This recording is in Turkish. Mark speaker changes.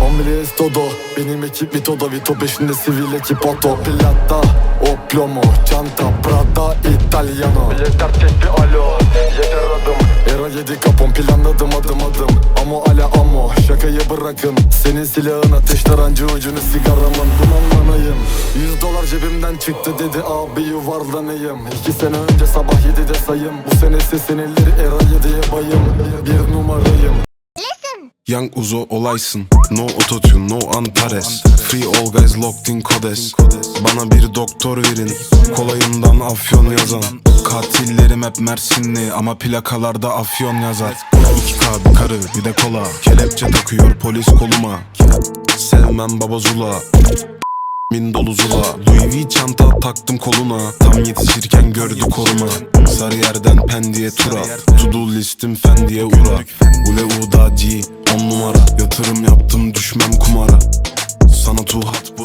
Speaker 1: Omriles todo Benim ekip Vito'da Vito peşinde sivil ekip Otto Plata O plomo Çanta Prada Italiano. Yeter tek bir alo Yeter adım. Era yedi kapon planladım adım adım. Amo ala amo Şakayı bırakın. Senin silahın ateş tarancı ucunu sigaramın. Dumanlanayım Yüz dolar cebimden çıktı dedi abi yuvarlanayım. İki sene önce sabah yedide sayım. Bu senesi seneleri era yediye bayım. Bir numarayım
Speaker 2: Young Uzo olaysın. No autotune no Antares. Free all guys locked in Kodes Bana bir doktor verin. Kolayından afyon yazan. Katillerim hep Mersinli Ama plakalarda afyon yazar. 2K bir karı bir de kola. Kelepçe takıyor polis koluma. Sevmem baba zula. Min dolu zula. Louis V çanta taktım koluna. Tam yetişirken gördü koruma. Sarı yerden pendiye tura. To do listim fendiye uğra Ule uda G Yatırım yaptım düşmem kumara. Sana tuhat bu